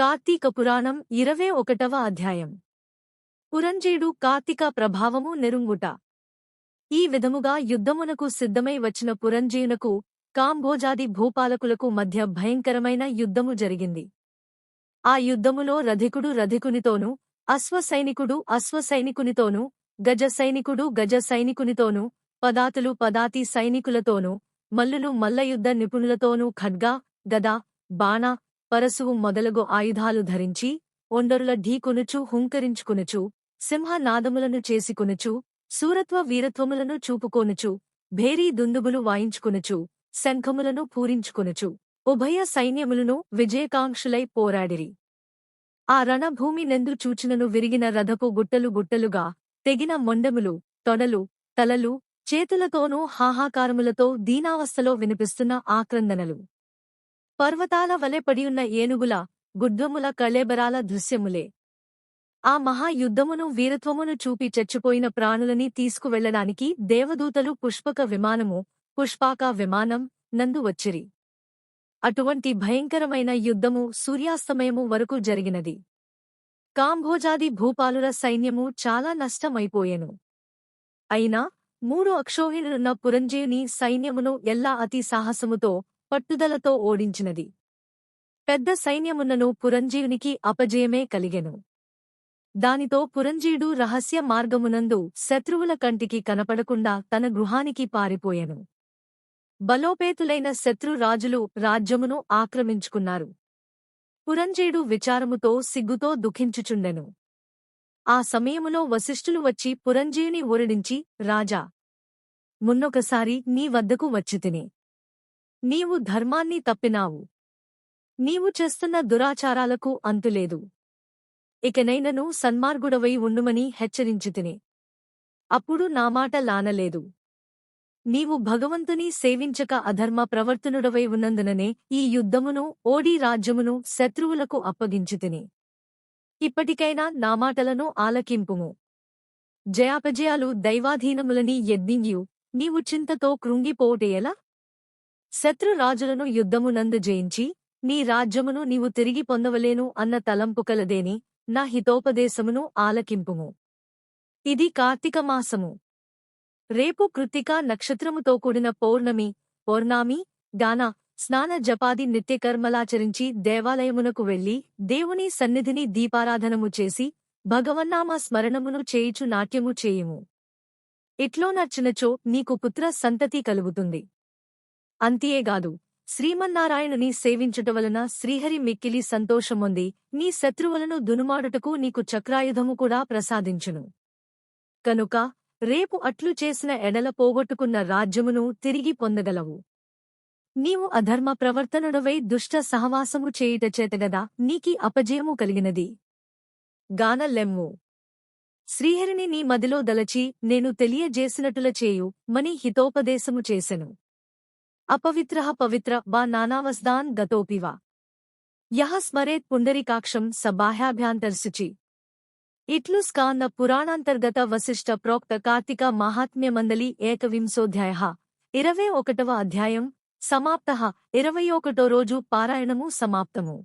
కార్తీక పురాణం ఇరవై ఒకటవ అధ్యాయం. పురంజేడు కార్తీక ప్రభావము నెరుంగుట. ఈ విధముగా యుద్ధమునకు సిద్ధమై వచ్చిన పురంజీయునకు కాంభోజాది భూపాలకులకు మధ్య భయంకరమైన యుద్ధము జరిగింది. ఆ యుద్ధములో రధికుడు రధికునితోనూ అశ్వసైనికుడు అశ్వసైనికునితోనూ గజ సైనికుడు గజ సైనికునితోనూ పదాతులు పదాతి సైనికులతోనూ మల్లులు మల్లయుద్ధ నిపుణులతోనూ ఖడ్గా గదా బాణ పరశువు మొదలగు ఆయుధాలు ధరించి ఒండరుల ఢీకొనుచు హుంకరించుకునుచు సింహనాదములను చేసుకొనుచు సూరత్వ వీరత్వములను చూపుకొనుచు భేరీ దుందుబులు వాయించుకొనుచు శంఖములను పూరించుకొనుచు ఉభయ సైన్యములను విజయకాంక్షులై పోరాడిరి. ఆ రణభూమి నెందు చూచినను విరిగిన రథపు గుట్టలు గుట్టలుగా తెగిన మొండములు తొడలు తలలు చేతులతోనూ హాహాకారములతో దీనావస్థలో వినిపిస్తున్న ఆక్రందనలు. పర్వతాల వలె పడియున్న ఏనుగుల గుడ్వముల కళేబరాల దృశ్యములే. ఆ మహాయుద్ధమును వీరత్వమును చూపి చచ్చిపోయిన ప్రాణులని తీసుకువెళ్ళడానికి దేవదూతలు పుష్పక విమానము పుష్పాక విమానం నందు వచ్చిరి. అటువంటి భయంకరమైన యుద్ధము సూర్యాస్తమయము వరకు జరిగినది. కాంభోజాది భూపాలుల సైన్యము చాలా నష్టమైపోయెను. అయినా మూడు అక్షోహిణులున్న పురంజేయుని సైన్యమును ఎల్లా అతి సాహసముతో పట్టుదలతో ఓడించినది. పెద్ద సైన్యమున్నను పురంజీవునికి అపజయమే కలిగెను. దానితో పురంజీయుడు రహస్య మార్గమునందు శత్రువుల కంటికి కనపడకుండా తన గృహానికి పారిపోయెను. బలోపేతులైన శత్రు రాజులు రాజ్యమును ఆక్రమించుకున్నారు. పురంజీయుడు విచారముతో సిగ్గుతో దుఃఖించుచుండెను. ఆ సమయములో వశిష్ఠులు వచ్చి పురంజీయుని ఊరడించి రాజా మున్నొకసారి నీ వద్దకు వచ్చితిని నీవు ధర్మాన్ని తప్పినావు. నీవు చేస్తున్న దురాచారాలకు అంతులేదు. ఇకనైనను సన్మార్గుడవై ఉండుమని హెచ్చరించితిని. అప్పుడు నా మాట లానలేదు. నీవు భగవంతుని సేవించక అధర్మ ప్రవర్తనుడవై ఉన్నందుననే ఈ యుద్ధమును ఓడీ రాజ్యమును శత్రువులకు అప్పగించితిని. ఇప్పటికైనా నా మాటలను ఆలకింపుము. జయాపజయాలు దైవాధీనములని యద్నింగ్యు నీవు చింతతో కృంగిపోటేయలా శత్రురాజులను యుద్ధమునందు జయించి నీ రాజ్యమును నీవు తిరిగి పొందవలేను అన్న తలంపు కలదేని నా హితోపదేశమును ఆలకింపుము. ఇది కార్తీక మాసము. రేపు కృత్తికా నక్షత్రముతో కూడిన పౌర్ణమి పౌర్ణామి గాన స్నాన జపాది నిత్యకర్మలాచరించి దేవాలయమునకు వెళ్ళి దేవుని సన్నిధిని దీపారాధనము చేసి భగవన్నామ స్మరణమును చేయుచు నాట్యము చేయుము. ఇట్లో నచ్చినచో నీకు పుత్ర సంతతి కలుగుతుంది. అంతియేగాదు శ్రీమన్నారాయణుని సేవించుట వలన శ్రీహరి మిక్కిలి సంతోషముంది. నీ శత్రువులను దునుమాడుటకు నీకు చక్రాయుధము కూడా ప్రసాదించును. కనుక రేపు అట్లు చేసిన ఎడల పోగొట్టుకున్న రాజ్యమును తిరిగి పొందగలవు. నీవు అధర్మ ప్రవర్తనుడవై దుష్ట సహవాసము చేయుట చేతగదా నీకి అపజయము కలిగినది. గానలెమ్ము శ్రీహరిని నీ మదిలో దలచి నేను తెలియజేసినట్టుల చేయు మని హితోపదేశము చేసెను. అపవిత్రః పవిత్ర వా నానావస్దాన్ గతోపివా యహ స్మరేత్ పుండరీకాక్షం స బాహ్యాభ్యాంతర్శుచి ఇట్లు స్కాంద పురాణాంతర్గత వశిష్ట ప్రోక్త కార్తీక మాహాత్మ్యమందలి ఏకవింశోధ్యాయ ఇరవై ఒకటవ అధ్యాయం సమాప్త ఇరవై ఒకటో రోజు పారాయణము సమాప్తము